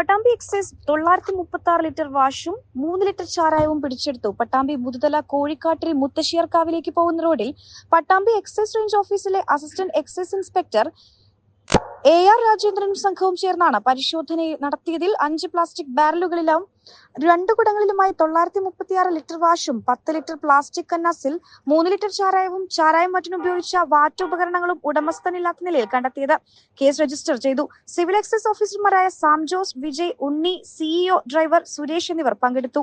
Pattambi excise തൊള്ളായിരത്തി മുപ്പത്തി ആറ് ലിറ്റർ വാഷും മൂന്ന് ലിറ്റർ ചാരായവും പിടിച്ചെടുത്തു. പട്ടാമ്പി മുതുതല കോഴിക്കാട്ടിരി മുത്തശ്ശിയർക്കാവിലേക്ക് പോകുന്ന റോഡിൽ പട്ടാമ്പി എക്സൈസ് റേഞ്ച് ഓഫീസിലെ assistant excise inspector A R രാജേന്ദ്രനും സംഘവും ചേർന്നാണ് പരിശോധന നടത്തിയതിൽ അഞ്ച് പ്ലാസ്റ്റിക് ബാരലുകളിലും രണ്ടു കുടങ്ങളിലുമായി തൊള്ളായിരത്തി മുപ്പത്തിയാറ് ലിറ്റർ വാഷും പത്ത് ലിറ്റർ പ്ലാസ്റ്റിക് കന്നാസിൽ മൂന്ന് ലിറ്റർ ചാരായവും ചാരായം മറ്റിനുപയോഗിച്ച വാറ്റുപകരണങ്ങളും ഉടമസ്ഥനില്ലാത്ത നിലയിൽ കണ്ടെത്തിയത്. കേസ് രജിസ്റ്റർ ചെയ്തു. സിവിൽ എക്സൈസ് ഓഫീസർമാരായ സാം ജോസ് വിജയ് ഉണ്ണി സിഇഒ ഡ്രൈവർ സുരേഷ് എന്നിവർ പങ്കെടുത്തു.